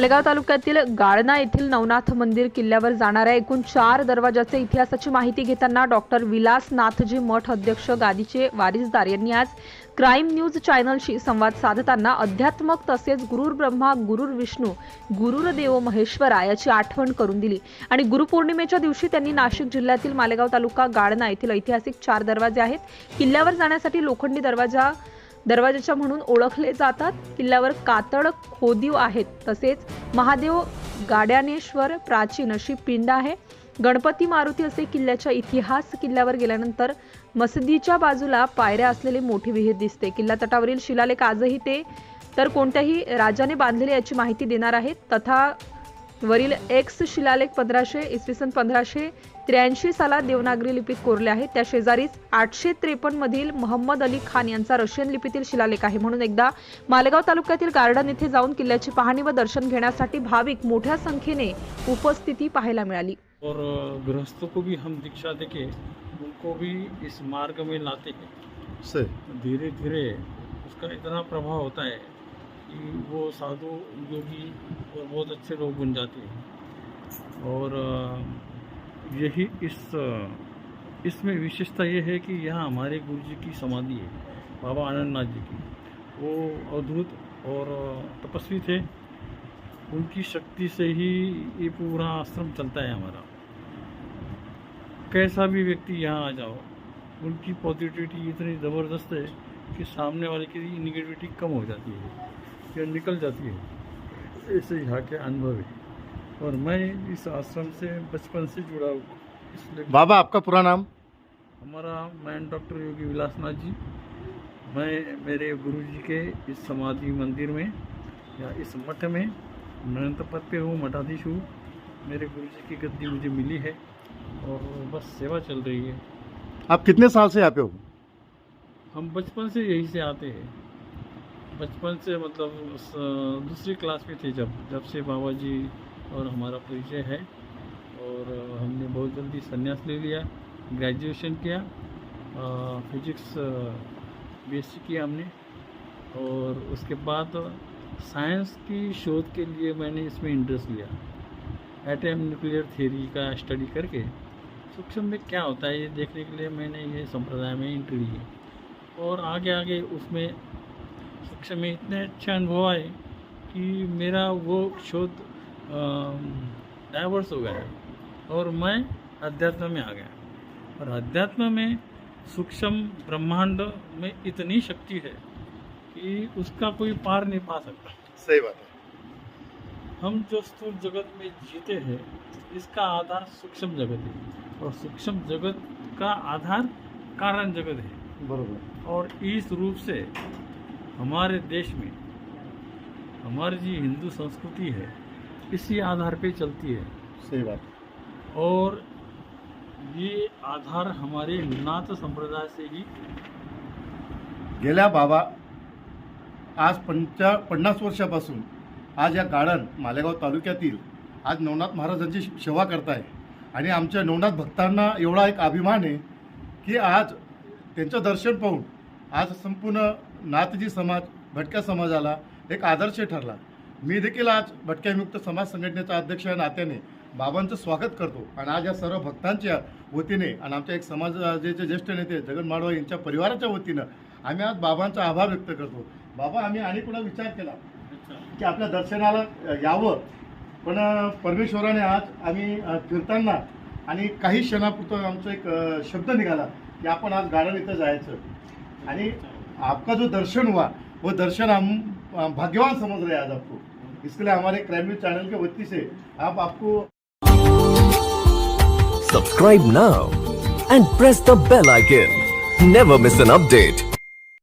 मालेगाव तालुक्यातील गाळणा येथील नवनाथ मंदिर किल्ल्यावर जाणाऱ्या एकूण चार दरवाजाचे इतिहासाची माहिती घेताना डॉक्टर विलास नाथजी मठ अध्यक्ष गादीचे वारिसदार यांनी आज क्राईम न्यूज चॅनलशी संवाद साधताना अध्यात्मक तसेच गुरुर ब्रह्मा गुरुर विष्णू गुरुर देव महेश्वरा याची आठवण करून दिली. आणि गुरुपौर्णिमेच्या दिवशी त्यांनी नाशिक जिल्ह्यातील मालेगाव तालुका गाळणा येथील ऐतिहासिक चार दरवाजे आहेत. किल्ल्यावर जाण्यासाठी लोखंडी दरवाजा दरवाजाच्या म्हणून ओळखले जातात. किल्ल्यावर कातळ खोदीव आहेत. तसेच महादेव गाड्यानेश्वर प्राचीन अशी पिंड आहे. गणपती मारुती असे किल्ल्याच्या इतिहास किल्ल्यावर गेल्यानंतर मसदीच्या बाजूला पायऱ्या असलेली मोठी विहीर दिसते. किल्ला तटावरील शिलालेख आजही ते तर कोणत्याही राजाने बांधलेले याची माहिती देणार आहेत. तथा वरील एक्स शिलालेख पंधराशे इसवी सन पंधराशे त्र्याऐंशी सालात देवनागरी लिपीत कोरले आहेत त्या शेजारीच आठशे त्रेपन्न मधील मोहम्मद अली खान यांचा रशियन लिपीतील शिलालेख आहे. म्हणून एकदा मालेगाव तालुक्यातील गार्डन येथे जाऊन किल्ल्याची पाहणी व दर्शन घेण्यासाठी भाविक मोठ्या संख्येने उपस्थिती पाहायला मिळाली. और गृहस्थों को भी हम दीक्षा देके उनको भी इस मार्ग में लाते हैं। से धीरे धीरे उसका इतना प्रभाव होता है कि वो साधु योगी और बहुत अच्छे लोग बन जाते हैं। और यही इस इसमें विशेषता ये है कि यहाँ हमारे गुरु जी की समाधि है, बाबा आनंदनाथ जी की। वो अद्भुत और तपस्वी थे। उनकी शक्ति से ही ये पूरा आश्रम चलता है हमारा। कैसा भी व्यक्ति यहाँ आ जाओ, उनकी पॉजिटिविटी इतनी ज़बरदस्त है कि सामने वाले की निगेटिविटी कम हो जाती है, या निकल जाती है। ऐसे यहाँ के अनुभव है। और मैं इस आश्रम से बचपन से जुड़ा हूँ। इसलिए बाबा आपका पूरा नाम? हमारा मैं डॉक्टर योगी विलासनाथ जी। मैं मेरे गुरु जी के इस समाधि मंदिर में या इस मठ में नयनत पद पे हूँ मठाधीश हूँ। मेरे गुरु जी की गद्दी मुझे मिली है और बस सेवा चल रही है। आप कितने साल से यहाँ पे हो? हम बचपन से यहीं से आते हैं। बचपन से मतलब दूसरी क्लास में थे जब जब से बाबा जी और हमारा परिचय है। और हमने बहुत जल्दी संन्यास ले लिया ग्रेजुएशन किया फिजिक्स बीएससी किया हमने। और उसके बाद साइंस की शोध के लिए मैंने इसमें इंटरेस्ट लिया। एटम न्यूक्लियर थ्योरी का स्टडी करके। सूक्ष्म में क्या होता है ये देखने के लिए मैंने ये संप्रदाय में एंट्री ली। और आगे आगे उसमें सूक्ष्म में इतने अच्छे अनुभव आए कि मेरा वो शोध डाइवर्स हो गया और मैं अध्यात्म में आ गया और अध्यात्म में सूक्ष्म ब्रह्मांड में इतनी शक्ति है कि उसका कोई पार नहीं पा सकता। सही बात है। हम जो स्थूल जगत में जीते हैं इसका आधार सूक्ष्म जगत है। और सूक्ष्म जगत का आधार कारण जगत है। बरोबर। और इस रूप से हमारे देश में हमारी जी हिंदू संस्कृति है इसी आधार पे चलती है। सही बात। और ये आधार हमारे नाथ संप्रदाय से ही गेल्या बाबा आज पंचा पन्नास वर्षापासून आज या गार्डन मालेगाव तालुक्यातील आज नवनाथ महाराजांची सेवा करताय. आणि आमच्या नवनाथ भक्तांना एवढा एक अभिमान आहे की आज त्यांचं दर्शन पाहून आज संपूर्ण नाथजी समाज भटक्या समाजाला एक आदर्श ठरला. मी देखील आज भटक्यामुक्त समाज संघटनेचा अध्यक्ष या नात्याने बाबांचं स्वागत करतो. आणि आज या सर्व भक्तांच्या वतीने आणि आमच्या एक समाजाचे ज्येष्ठ नेते जगन माडवा यांच्या परिवाराच्या वतीनं आम्ही आज बाबांचा आभार व्यक्त करतो. बाबा आम्ही आणि पुन्हा विचार केला? की आपल्या दर्शनाला यावं. पण परमेश्वराने आज आम्ही फिरताना आणि काही क्षणापुरतं आमचा एक शब्द निघाला की आपण आज गार्डन इथं जायचं. आणि आपका जो दर्शन हुआ वो दर्शन हम भाग्यवान समझ रहे आज आपको इसके लिए हमारे क्राइम न्यूज़ चैनल के वती से आप आपको subscribe now and press the bell icon never miss an update